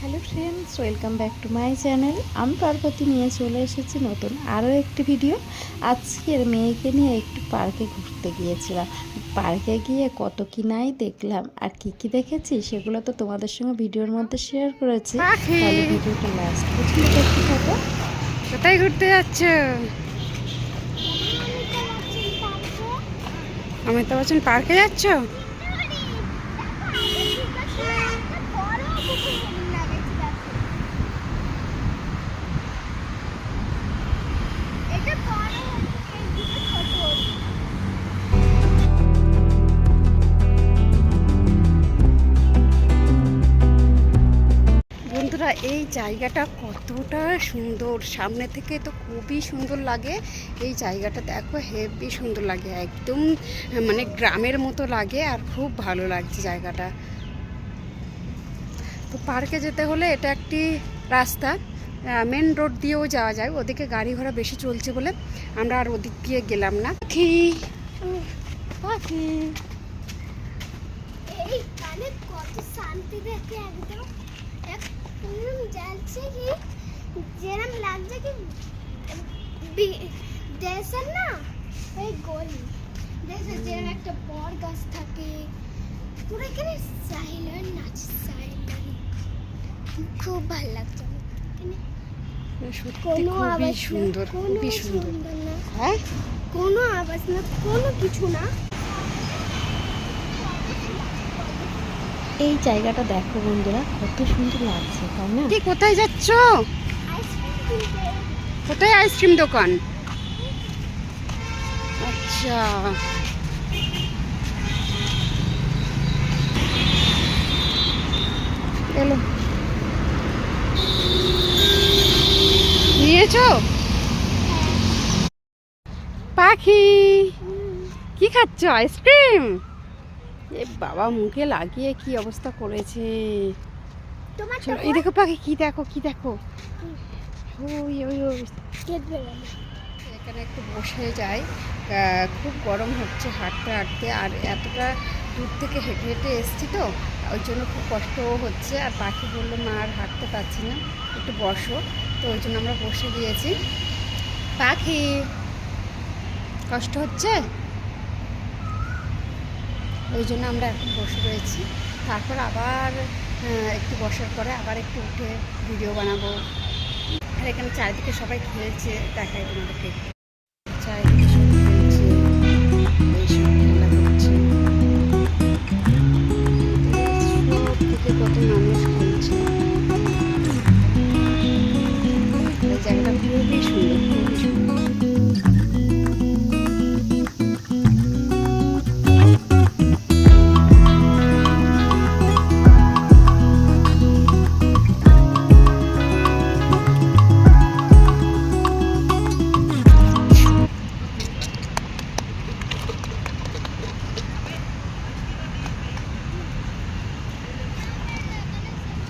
Hello friends welcome back to my channel. আমি পার্বতী নিয়ে চলে এসেছি নতুন আরও একটি ভিডিও। আজকের মেয়েকে নিয়ে একটু পার্কে ঘুরতে গিয়েছিলাম। পার্কে গিয়ে কত কি নাই দেখলাম। আর কি কি দেখেছি সেগুলো তো তোমাদের সঙ্গে ভিডিওর মধ্যে শেয়ার করেছি। তাহলে ভিডিওটা লাস্ট দেখতে থাকো। কোথায় ঘুরতে যাচ্ছ? অমিতাভ বচ্চন পার্কে যাচ্ছ? বন্ধুরা, এই জায়গাটা কতটা সুন্দর। সামনে থেকে তো খুবই সুন্দর লাগে। এই জায়গাটা দেখো, হেভি সুন্দর লাগে। একদম মানে গ্রামের মতো লাগে আর খুব ভালো লাগছে জায়গাটা। তো পার্কে যেতে হলে এটা একটি রাস্তা। মেন রোড দিয়েও যাওয়া যায়। ওদিকে গাড়ি ঘোড়া বেশি চলছে বলে আমরা আর ওদিক দিয়ে গেলাম না। পাখি পাখি। কত শান্তি দেখে একদম একদম যাচ্ছে কি? যেরম লাগছে কি বি- দেশের না? ওই গলি। দেশে যেরম একটা বড় গাছ থাকে? পুরো এখানে সাইলেন্ট নাচ সাইলেন্ট খুব ভালো লাগছে কোনো আওয়াজ সুন্দর খুবই সুন্দর না। হ্যাঁ? কোনো আওয়াজ না কোনো কিছু না। এই জায়গাটা দেখো বন্ধুরা, কত সুন্দর লাগছে, তাই না? কি কোথায় যাচ্ছ? কোথায় আইসক্রিম দোকান? আচ্ছা। এলো। নিয়েছো? পাখি। কি খাচ্ছ? আইসক্রিম? এ বাবা মুখে লাগিয়ে কি অবস্থা করেছে? তোমার চলো এই দেখো পাখি কি দেখো কি দেখো? ওই ওই ওই। এখানে একটু বসে যাই। খুব গরম হচ্ছে হাঁটতে হাঁটতে আর এতটা দূর থেকে হেঁটে হেঁটে এসছি তো ওই জন্য খুব কষ্টও হচ্ছে। আর পাখি বলল মা আর হাঁটতে পারছি না একটু বসো। তো ওই জন্য আমরা বসে গিয়েছি। পাখি কষ্ট হচ্ছে? ওই জন্য আমরা এখন বসে রয়েছি। তারপর আবার একটু বসার পরে আবার একটু উঠে ভিডিও বানাবো। আর এখানে চারিদিকে সবাই খেলছে, দেখাই তোমাদেরকে।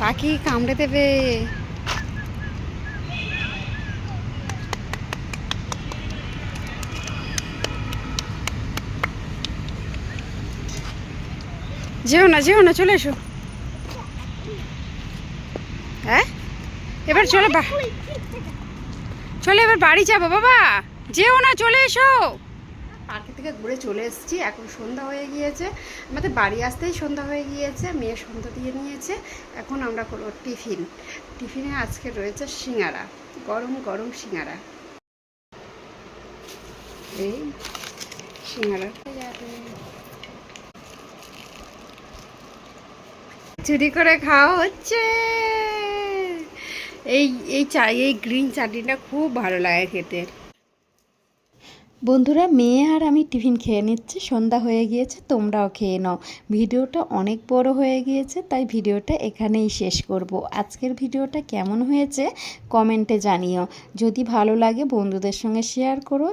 পাখি কামড়ে দেবে। যেও না যেও না, চলে এসো। হ্যাঁ? এবার চলো চলে এবার বাড়ি যাব, বাবা। যেও না, চলে এসো। পার্কে থেকে ঘুরে চলে এসেছি। এখন সন্ধ্যা হয়ে গিয়েছে। আমাদের বাড়ি আসতেই সন্ধ্যা হয়ে গিয়েছে। মেয়ে সন্ধ্যা দিয়ে নিয়েছে। এখন আমরা করব টিফিন। টিফিনে আজকে রয়েছে সিঙ্গারা। গরম গরম সিঙ্গারা। এই সিঙ্গারা। চুরি করে খাওয়া হচ্ছে। এই এই চা, এই গ্রিন চাটনিটা খুব ভালো লাগে খেতে। বন্ধুরা, মেয়ে আর আমি টিফিন খেয়ে নিচ্ছি। সন্ধ্যা হয়ে গিয়েছে, তোমরাও খেয়ে নাও। ভিডিওটা অনেক বড় হয়ে গিয়েছে, তাই ভিডিওটা এখানেই শেষ করব। আজকের ভিডিওটা কেমন হয়েছে কমেন্টে জানিও। যদি ভালো লাগে, বন্ধুদের সঙ্গে শেয়ার করো।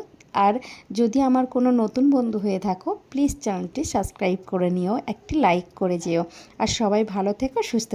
আর যদি আমার কোনো নতুন বন্ধু হয়ে থাকো, প্লিজ চ্যানেলটি সাবস্ক্রাইব করে নিও, একটি লাইক করে যেও। আর সবাই ভালো থেকো, সুস্থ